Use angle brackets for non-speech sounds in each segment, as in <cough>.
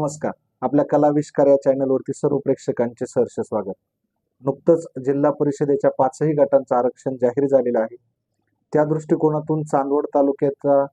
नमस्कार. आपल्या कलाविष्कार या चॅनलवरती सर्व प्रेक्षकांचे सहर्ष स्वागत. नुकतंच जिल्हा परिषदेच्या पाचही गटांचं आरक्षण जाहीर झालेलं आहे. त्या दृष्टिकोनातून चांदवड तालुक्याचा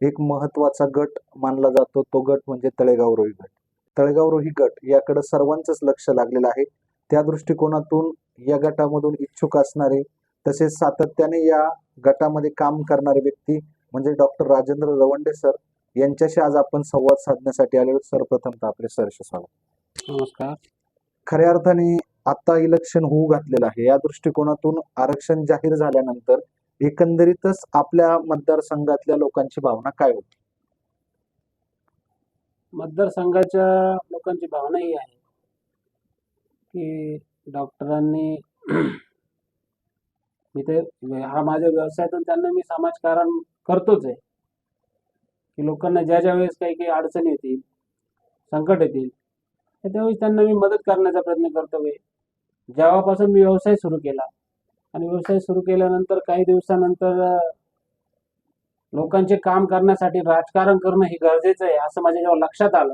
एक महत्त्वाचा गट मानला जातो. तो गट म्हणजे तळेगाव रोही गट. तळेगाव रोही गट याकडे सर्वांचंच लक्ष लागलेलं आहे. त्या दृष्टिकोनातून या गटामधून इच्छुक असणारे तसेच सातत्याने या गटामध्ये काम करणारे व्यक्ती म्हणजे डॉक्टर राजेंद्र रवंडे सर यांच्याशी आज आपण संवाद साधण्यासाठी आलेलो सर्वप्रथम आपले सहर्ष स्वागत. नमस्कार. खऱ्या अर्थाने आता इलेक्शन होऊ घातलेलं आहे. या दृष्टिकोनातून आरक्षण जाहीर झाल्यानंतर एकंदरीतच आपल्या मतदारसंघातल्या लोकांची भावना काय होती? मतदारसंघाच्या लोकांची भावना ही आहे की डॉक्टरांनी <clears throat> मी ते हा माझ्या व्यवसायातून त्यांना मी समाजकारण करतोच आहे. की लोकांना ज्या ज्या वेळेस काही काही अडचणी येतील संकट येतील तर त्यावेळेस त्यांना मी मदत करण्याचा प्रयत्न करतो आहे जेव्हापासून मी व्यवसाय सुरू केला आणि व्यवसाय सुरू केल्यानंतर काही दिवसानंतर लोकांचे काम करण्यासाठी राजकारण करणं हे गरजेचं आहे असं माझ्या जेव्हा लक्षात आलं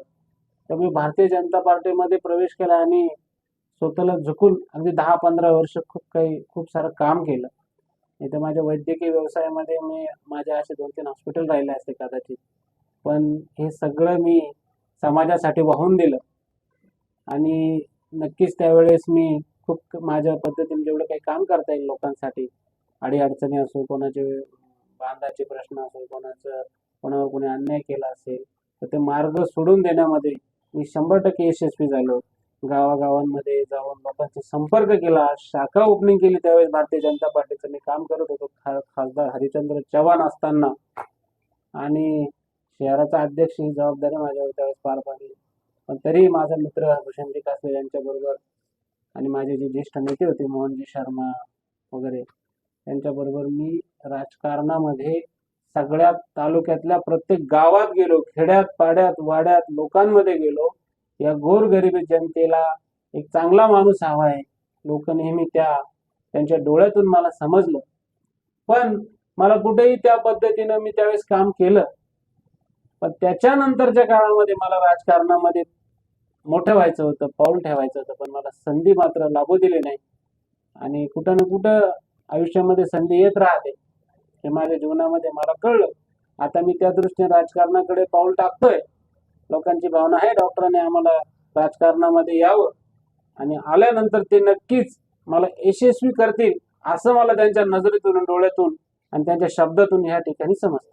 तर मी भारतीय जनता पार्टीमध्ये प्रवेश केला आणि स्वतःला झुकून अगदी दहा पंधरा वर्ष खूप काही खूप सारं काम केलं. नाही तर माझ्या वैद्यकीय व्यवसायामध्ये मी माझ्या असे दोन तीन हॉस्पिटल राहिले असते कदाचित. पण हे सगळं मी समाजासाठी वाहून दिलं. आणि नक्कीच त्यावेळेस मी खूप माझ्या पद्धतीने जेवढं काही काम करता येईल लोकांसाठी अडीअडचणी असो कोणाचे बांधाचे प्रश्न असो कोणाचं कोणावर कोणी अन्याय केला असेल तर ते मार्ग सोडून देण्यामध्ये मी शंभर टक्के यशस्वी झालो. गावागावांमध्ये जाऊन लोकांशी संपर्क केला. शाखा ओपनिंग केली त्यावेळेस भारतीय जनता पार्टीचं. मी काम करत होतो. खा खासदार हरिचंद्र चव्हाण असताना. आणि शहराचा अध्यक्ष ही जबाबदारी माझ्यावर त्यावेळेस पार पाडली. पण तरीही माझा मित्र भूषणजी कासले यांच्याबरोबर आणि माझे जे ज्येष्ठ नेते होते मोहनजी शर्मा वगैरे त्यांच्याबरोबर मी राजकारणामध्ये सगळ्या तालुक्यातल्या प्रत्येक गावात गेलो. खेड्यात पाड्यात वाड्यात लोकांमध्ये गेलो. या गोरगरिबी जनतेला एक चांगला माणूस हवा आहे. लोक नेहमी त्या त्यांच्या डोळ्यातून मला समजलं. पण मला कुठेही त्या पद्धतीनं मी त्यावेळेस काम केलं. पण त्याच्यानंतरच्या काळामध्ये मला राजकारणामध्ये मोठं व्हायचं होतं पाऊल ठेवायचं होतं. पण मला संधी मात्र लाभू दिली नाही. आणि कुठं ना कुठं आयुष्यामध्ये संधी येत राहते. हे माझ्या जीवनामध्ये मला कळलं. आता मी त्या दृष्टीने राजकारणाकडे पाऊल टाकतोय. लोकांची भावना आहे डॉक्टरांनी आम्हाला राजकारणामध्ये यावं. आणि आल्यानंतर ते नक्कीच मला यशस्वी करतील असं मला त्यांच्या नजरेतून डोळ्यातून आणि त्यांच्या शब्दातून या ठिकाणी समजते.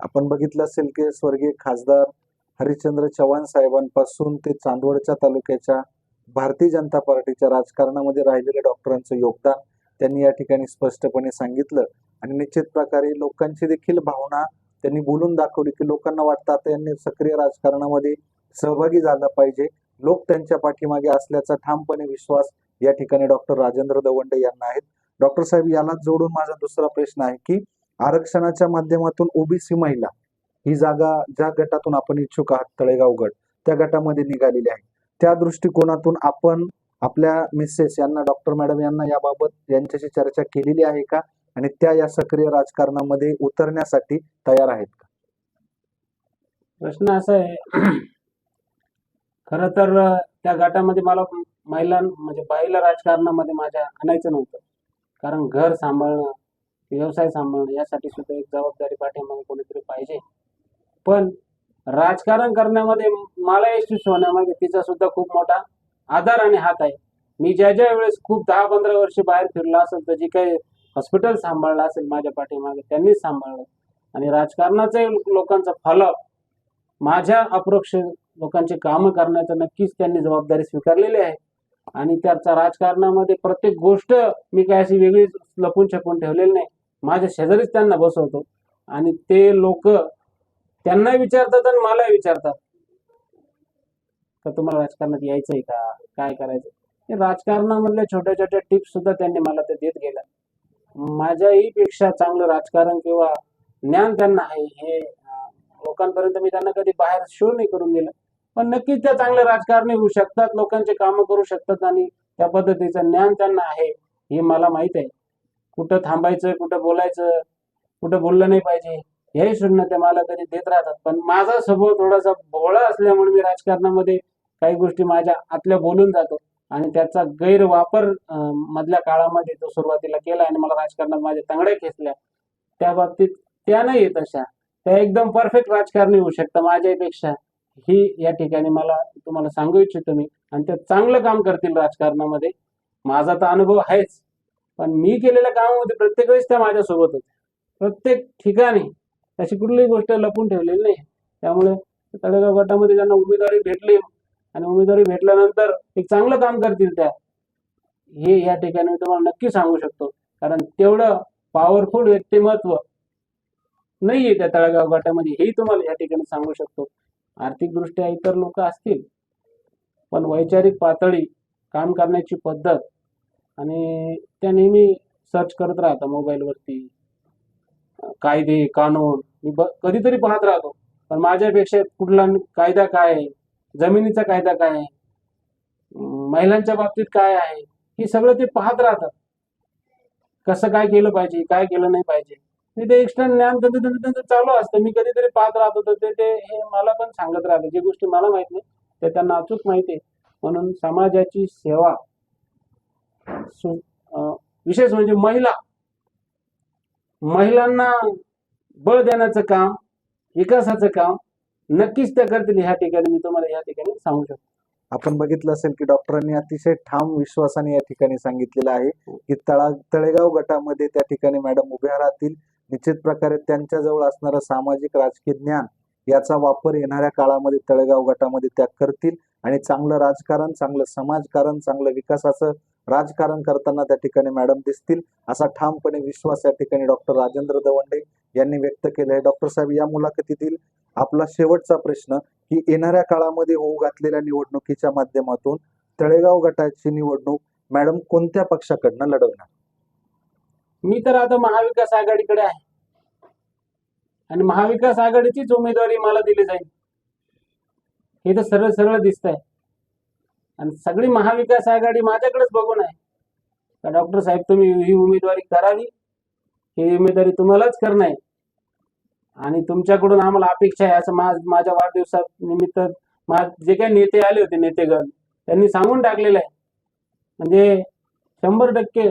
आपण बघितलं असेल की स्वर्गीय खासदार हरिश्चंद्र चव्हाण साहेबांपासून ते चांदवडच्या तालुक्याच्या भारतीय जनता पार्टीच्या राजकारणामध्ये राहिलेल्या डॉक्टरांचं योगदान त्यांनी या ठिकाणी स्पष्टपणे सांगितलं. आणि निश्चित प्रकारे लोकांची देखील भावना त्यांनी बोलून दाखवली की लोकांना वाटतं आता यांनी सक्रिय राजकारणामध्ये सहभागी झाला पाहिजे. लोक त्यांच्या पाठीमागे असल्याचा ठामपणे विश्वास या ठिकाणी डॉक्टर राजेंद्र दवंडे यांना आहेत डॉक्टर साहेब याला जोडून माझा दुसरा प्रश्न आहे की आरक्षणाच्या माध्यमातून ओबीसी महिला ही जागा ज्या गटातून आपण इच्छुक आहात तळेगाव गट त्या गटामध्ये निघालेली आहे. त्या दृष्टिकोनातून आपण आपल्या मिसेस यांना डॉक्टर मॅडम यांना याबाबत यांच्याशी चर्चा केलेली आहे का? आणि त्या या सक्रिय राजकारणामध्ये उतरण्यासाठी तयार आहेत का? प्रश्न असा आहे खर तर त्या गटामध्ये मला महिला म्हणजे बाईला राजकारणामध्ये माझ्या आणायचं नव्हतं. कारण घर सांभाळणं व्यवसाय सांभाळणं यासाठी सुद्धा एक जबाबदारी पाठीमागे कोणीतरी पाहिजे. पण राजकारण करण्यामध्ये मला यशस्वी होण्यामागे तिचा सुद्धा खूप मोठा आधार आणि हात आहे. मी ज्या ज्या वेळेस खूप दहा पंधरा वर्ष बाहेर फिरला असेल तर जी काही हॉस्पिटल सांभाळलं असेल माझ्या पाठीमागे त्यांनीच सांभाळलं. आणि राजकारणाचे लोकांचा फॉलोअप माझ्या अप्रोक्ष लोकांची कामं करण्याचं नक्कीच त्यांनी जबाबदारी स्वीकारलेली आहे. आणि त्याचा राजकारणामध्ये प्रत्येक गोष्ट मी काय अशी वेगळी लपून छपून ठेवलेली नाही. माझ्या शेजारीच त्यांना बसवतो. आणि ते लोक त्यांना विचारतात आणि मला विचारतात. का तुम्हाला राजकारणात यायचंय का? काय करायचं हे राजकारणामधल्या छोट्या छोट्या टिप्स सुद्धा त्यांनी मला ते देत गेल्या. माझ्याही पेक्षा चांगलं राजकारण किंवा ज्ञान त्यांना आहे हे लोकांपर्यंत मी त्यांना कधी बाहेर शो नाही करून दिलं. पण नक्कीच त्या चांगल्या राजकारणी होऊ शकतात लोकांचे कामं करू शकतात आणि त्या पद्धतीचं ज्ञान त्यांना आहे हे मला माहीत आहे. कुठं थांबायचं कुठं बोलायचं कुठं बोललं नाही पाहिजे हेही सूचना ते मला कधी देत राहतात. पण माझा स्वभाव थोडासा भोळा असल्यामुळे मी राजकारणामध्ये काही गोष्टी माझ्या आतल्या बोलून जातो. आणि त्याचा गैरवापर मधल्या काळामध्ये तो सुरुवातीला केला आणि मला राजकारणात माझ्या तंगड्या खेचल्या त्या बाबतीत त्या नाही येत अशा. त्या एकदम परफेक्ट राजकारणी होऊ शकतं माझ्यापेक्षा. ही या ठिकाणी मला तुम्हाला सांगू इच्छितो मी. आणि ते चांगलं काम करतील राजकारणामध्ये. माझा तर अनुभव आहेच. पण मी केलेल्या कामामध्ये प्रत्येक वेळेस त्या माझ्यासोबत होत्या. प्रत्येक ठिकाणी त्याची कुठलीही गोष्ट लपून ठेवलेली नाही. त्यामुळे तळेगाव गटामध्ये त्यांना उमेदवारी भेटली आणि उमेदवारी भेटल्यानंतर एक चांगलं काम करतील त्या. हे या ठिकाणी मी तुम्हाला नक्की सांगू शकतो. कारण तेवढं पॉवरफुल व्यक्तिमत्व नाहीये त्या तळागाव गटामध्ये हेही तुम्हाला या ठिकाणी सांगू शकतो. आर्थिकदृष्ट्या इतर लोक असतील पण वैचारिक पातळी काम करण्याची पद्धत आणि त्या नेहमी सर्च करत राहतात मोबाईलवरती. कायदे कानून मी ब कधीतरी पाहत राहतो. पण माझ्यापेक्षा कुठला कायदा काय आहे? जमिनीचा कायदा काय आहे? महिलांच्या बाबतीत काय आहे? हे सगळं ते पाहत राहतात. कसं काय केलं पाहिजे काय केलं नाही पाहिजे? ते एक्स्ट्रा ज्ञान त्यांचं चालू असतं. मी कधीतरी पाहत राहतो तर ते ते हे मला पण सांगत राहतं. जे गोष्टी मला माहीत नाही ते त्यांना अचूक माहिती आहे. म्हणून समाजाची सेवा सु- विशेष म्हणजे महिला. महिलांना बळ देण्याचं काम विकासाचं काम नक्कीच त्या करतील. ह्या ठिकाणी मी तुम्हाला या ठिकाणी सांगू शकतो. आपण बघितलं असेल की डॉक्टरांनी अतिशय ठाम विश्वासाने या ठिकाणी सांगितलेलं आहे की तळा तळेगाव गटामध्ये त्या ठिकाणी मॅडम उभ्या राहतील. निश्चित प्रकारे त्यांच्याजवळ असणारं सामाजिक राजकीय ज्ञान याचा वापर येणाऱ्या काळामध्ये तळेगाव गटामध्ये त्या करतील आणि चांगलं राजकारण चांगलं समाजकारण चांगलं विकासाचं राजकारण करताना त्या ठिकाणी मॅडम दिसतील. असा ठामपणे विश्वास या ठिकाणी डॉक्टर राजेंद्र दवंडे यांनी व्यक्त केलं आहे डॉक्टर साहेब या मुलाखतीतील आपला शेवटचा प्रश्न की येणाऱ्या काळामध्ये होऊ घातलेल्या निवडणुकीच्या माध्यमातून तळेगाव गटाची निवडणूक मॅडम कोणत्या पक्षाकडनं लढवणार? मी तर आता महाविकास आघाडीकडे आहे. आणि महाविकास आघाडीचीच उमेदवारी मला दिली जाईल. हे तर सरळ सरळ दिसत आहे आणि सगळी महाविकास आघाडी माझ्याकडेच बघून आहे. का डॉक्टर साहेब तुम्ही ही उमेदवारी करावी. ही जिम्मेदारी तुम्हालाच करणं आहे. आणि तुमच्याकडून आम्हाला अपेक्षा आहे असं माझ माझ्या वाढदिवसात निमित्त जे काही नेते आले होते नेतेगण त्यांनी सांगून टाकलेलं आहे. म्हणजे शंभर टक्के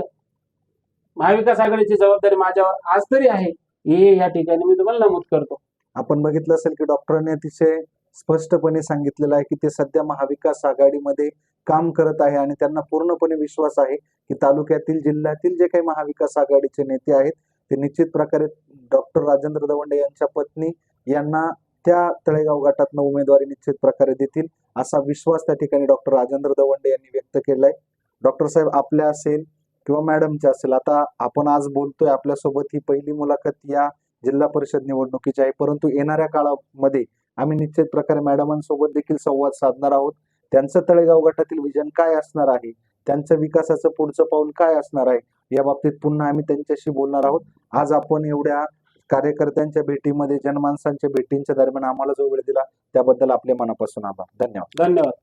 महाविकास आघाडीची जबाबदारी माझ्यावर आज तरी आहे. हे या ठिकाणी मी तुम्हाला नमूद करतो. आपण बघितलं असेल की डॉक्टरांनी अतिशय स्पष्टपणे सांगितलेलं आहे की ते सध्या महाविकास आघाडीमध्ये काम करत आहे आणि त्यांना पूर्णपणे विश्वास आहे की तालुक्यातील जिल्ह्यातील जे काही महाविकास आघाडीचे नेते आहेत ते निश्चित प्रकारे डॉक्टर राजेंद्र दवंडे यांच्या पत्नी यांना त्या तळेगाव गटातनं उमेदवारी निश्चित प्रकारे देतील असा विश्वास त्या ठिकाणी डॉक्टर राजेंद्र दवंडे यांनी व्यक्त केलाय. डॉक्टर साहेब आपल्या असेल किंवा मॅडमच्या असेल आता आपण आज बोलतोय आपल्यासोबत ही पहिली मुलाखत या जिल्हा परिषद निवडणुकीची आहे. परंतु येणाऱ्या काळामध्ये आम्ही निश्चित प्रकारे मॅडमांसोबत देखील संवाद साधणार आहोत. त्यांचं तळेगाव गटातील विजन काय असणार आहे? त्यांचं विकासाचं पुढचं पाऊल काय असणार आहे? या बाबतीत पुन्हा आम्ही त्यांच्याशी बोलणार आहोत. आज आपण एवढ्या कार्यकर्त्यांच्या भेटीमध्ये जनमानसांच्या भेटींच्या दरम्यान आम्हाला जो वेळ दिला त्याबद्दल आपले मनापासून आभार. धन्यवाद. धन्यवाद.